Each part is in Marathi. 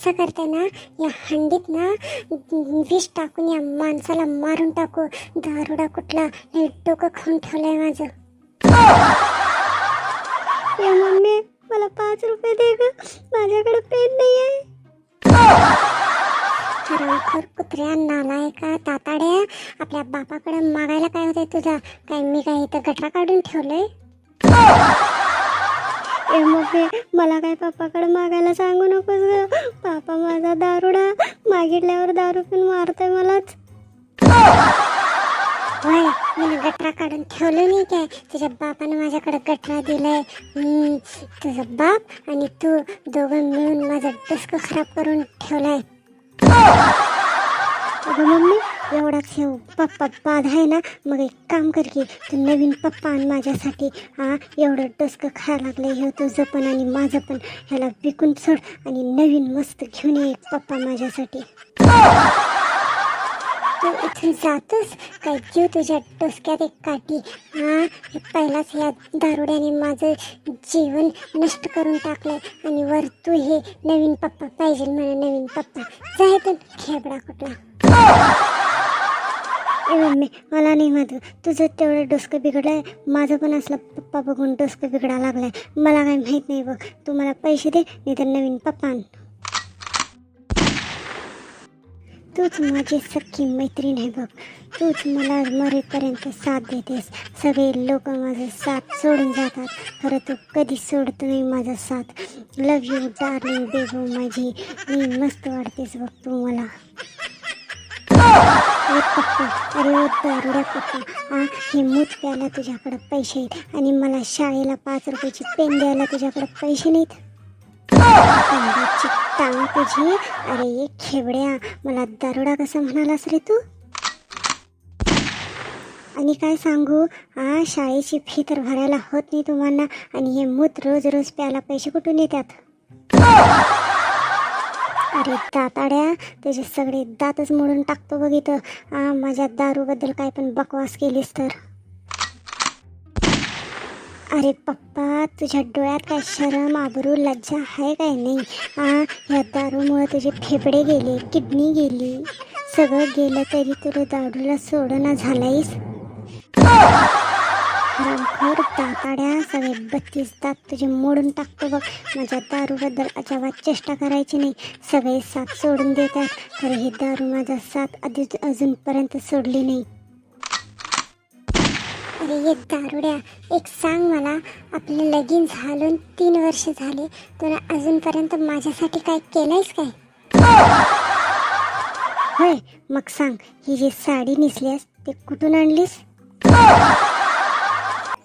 असं करते ना या हंडीत ना विष टाकून या माणसाला मारून टाकू. दारुडा कुठला? लय डोकं खाऊन ठेवलंय माझं. या मम्मी मला पाच रुपये दे ग. माझ्याकडे पेन नाही आहे हरामखोर कुत्र्या नालायका ताताड्या? आपल्या बापाकडे मागायला काय होतंय तुझा? काय मी काय इथं गटरा काढून ठेवलंय? ए ते मला काय पप्पाकडे मागायला सांगू नकोस ग. पापा माझा दारुडा. मागितल्यावर दारू पिऊन मारतोय मलाच. होय मी गठरा काढून ठेवलं नाही काय? तुझ्या बापानं माझ्याकडे गठरा दिलाय. तुझा बाप आणि तू दोघं मिळून माझं डस्क खराब करून ठेवलाय. अगं मम्मी एवढाच हे पप्पा बाद आहे ना मग एक काम कर की तू नवीन पप्पा आण माझ्यासाठी. हा एवढं डस्क खायला लागलं हे तुझं पण आणि माझं पण. ह्याला विकून सोड आणि नवीन मस्त घेऊन ये एक पप्पा माझ्यासाठी. तू इथून जातोस? काय जीव तुझ्या डोसक्यात एक काठी? हा पहिलाच या दारुड्याने माझं जीवन नष्ट करून टाकलं आणि वर तू हे नवीन पप्पा पाहिजे मला नवीन पप्पा. जाय तर खेबडा कुठला. ए मम्मी मला नाही माहीत. तुझं तेवढं डोसकं आहे माझं पण असलं पप्पा बघून डोसकं बिघडा लागलाय. मला काही माहीत नाही बघ. तू मला पैसे दे नाही तर नवीन पप्पा आण. तूच माझी सख्खी मैत्रीण आहे बघ. तूच मला मरेपर्यंत साथ देतेस. सगळे लोक माझा साथ सोडून जातात. खरं तू कधी सोडत नाही माझा साथ. लव यू डार्लिंग बेबू माझी मी मस्त वाटतेस बघ तू मला. अरे पप्पा अरे दारुड्या पप्पा हा हे मूत प्यायला तुझ्याकडं पैसे आहेत आणि मला शाळेला पाच रुपयाची पेन द्यायला तुझ्याकडं पैसे नाहीत. तोंडाची टांग तुझी. अरे ये खेबड्या मला दारुडा कसा म्हणालास रे तू? आणि काय सांगू? हा शाळेची फी तर भरायला होत नाही तुम्हाला आणि हे मूत रोज रोज प्यायला पैसे कुठून येतात? अरे दाताड्या त्याचे सगळे दातच मोडून टाकतो बघ इथं. माझ्या दारूबद्दल काय पण बकवास केलीस तर. अरे पप्पा तुझ्या डोळ्यात काय शरम आबरू लज्जा आहे काय नाही? आ दारूमुळे तुझे फेफडे गेले किडनी गेली. सगळं गेलं तरी तुला दारूला सोडणं झालायस? हरामखोर दाताड्या सगळे बत्तीस दात तुझे मोडून टाकतो बघ. माझ्या दारूबद्दल अजाबात चेष्टा करायची नाही. सगळे साथ सोडून देतात. तर हे दारू माझा साथ आधीच अजूनपर्यंत सोडली नाही. अरे ये दारुड्या एक सांग मला. आपलं लगीन घालून तीन वर्ष झाले. तुला अजूनपर्यंत माझ्यासाठी काय केलंयस काय? होय मग सांग. ही जी साडी नेसलीस ते कुठून आणलीस?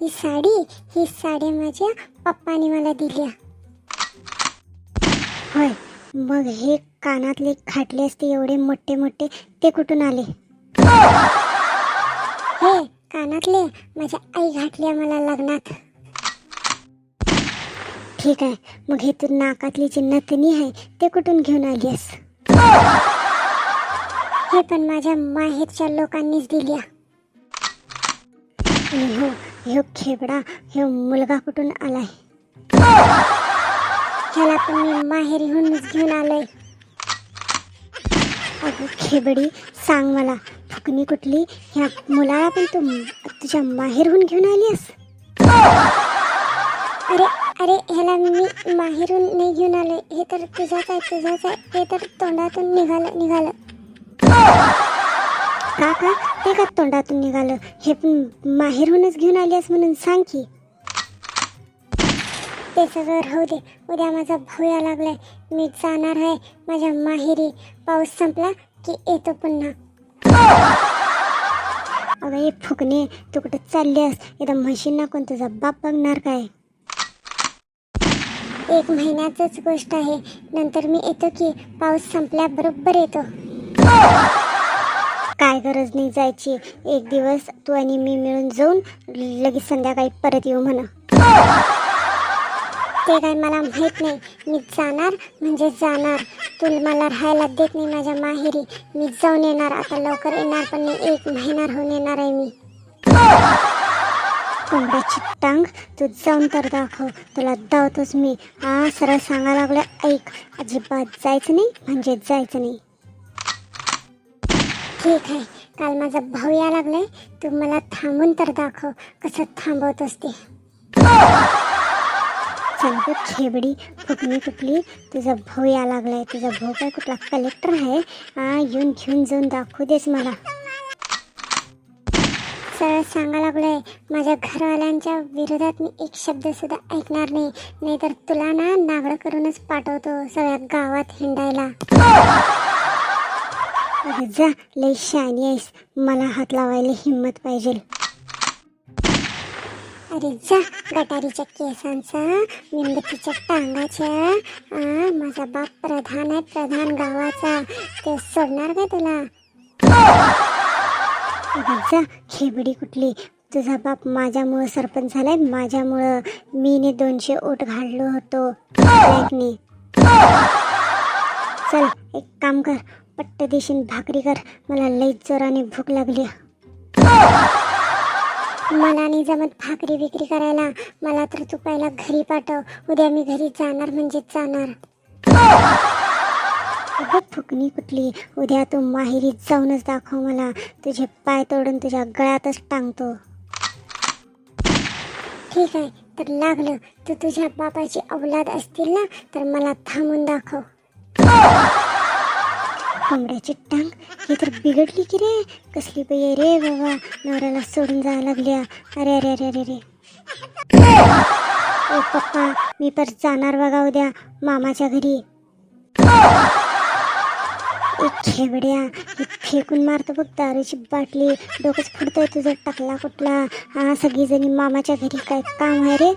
ही साडी ही साडी माझ्या पप्पाने मला दिली होय मग हे कानातले खाटले असते एवढे मोठे मोठे ते कुठून आले? हे कानातले माझ्या आई घातल्या मला लग्नात. ठीक आहे मग हे तू नाकातली जी नथनी आहे ते कुठून घेऊन आलीस हे पण माझ्या माहेरच्या लोकांनीच दिल्या आणि हो ह्यो खेबडा ह्यो मुलगा कुठून आलाय? ह्याला तर मी माहेरीहूनच घेऊन आलोय. अगं खेबडी सांग मला फुकणी कुठली? ह्या मुलाला पण तू तुझ्या माहेरहून घेऊन आलीस अरे अरे ह्याला मी माहेरून नाही घेऊन आलोय. हे तर तुझाच आहे तुझाच आहे. हे तर तोंडातून निघालं निघालं. का का ते का तोंडातून निघालं? हे माहेरूनच माहेरहूनच घेऊन आलीस म्हणून सांग की. ते सगळं राहू दे. उद्या माझा भुया लागलाय. मी जाणार आहे. माझ्या माहेरी. पाऊस संपला की येतो पुन्हा. अगं हे फुकणे तू कुठं चाललीस इथं म्हशींना कोण तुझा बाप बघणार काय? एक महिन्याचंच गोष्ट आहे. नंतर मी येतो की पाऊस संपल्याबरोबर येतो. काय गरज नाही जायची. एक दिवस तू आणि मी मिळून जाऊन लगेच संध्याकाळी परत येऊ म्हणा. ते काय मला माहीत नाही. मी जाणार म्हणजे जाणार. तू मला राहायला देत नाही माझ्या माहेरी. मी जाऊन येणार. आता लवकर येणार पण नाही एक महिना राहून येणार आहे मी. कोंबड्याची टांग तू जाऊन तर दाखव. तुला दावतोच मी. हा सरळ सांगा लागलं ऐक अजिबात जायचं नाही म्हणजे जायचं नाही. ठीक आहे. काल माझा भाऊ या लागलाय. तू मला थांबून तर दाखव कसं थांबवत असते सांगतो खेबडी फुकणी कुठली तुझा भाऊ या लागलाय. तुझा भाऊ काय कुठला कलेक्टर आहे? हा येऊन घेऊन जाऊन दाखवू देस मला. सरळ सांगा लागलोय माझ्या घरवाल्यांच्या विरोधात मी एक शब्द सुद्धा ऐकणार नाही. नाहीतर तुला ना नागडं करूनच पाठवतो सगळ्या गावात हिंडायला. जा लई शानी आहेस. मला हात लावायला हिंमत पाहिजे. अरे जा गटारीच्या केसांचा मेणबत्तीच्या टांगाच्या माझा बाप प्रधान आहे प्रधान गावाचा. ते सोडणार का तुला? अरे जा खेबडी कुठली? तुझा बाप माझ्यामुळं सरपंच झालाय माझ्यामुळं मीने दोनशे ओट घाललो होतो. चल एक काम कर. पट्ट देशील भाकरी कर. मला लई जोराने भूक लागली. मला नाही जमत भाकरी विक्री करायला. मला तर तू पहिला घरी पाठव. उद्या मी घरी जाणार म्हणजे जाणार. अगं फुकणी कुठली? उद्या तू माहेरी जाऊनच दाखव मला. तुझे पाय तोडून तुझ्या गळ्यातच टांगतो. ठीक आहे तर लागलं. तू तुझ्या बापाची अवलाद असतील ना तर मला थांबून दाखव. कोंबड्याची टांग. ही तर बिघडली की रे. कसली बाई रे बाबा. नवऱ्याला सोडून जायला लागल्या. अरे अरे अरे अरे रे ओ पप्पा मी पर जाणार बघा उद्या मामाच्या घरी. एक खेबड्या फेकून मारतो बघ दारूची बाटली. डोकंच फुटतोय तुझं टाकला कुठला? हा सगळीजणी मामाच्या घरी काय काम आहे रे?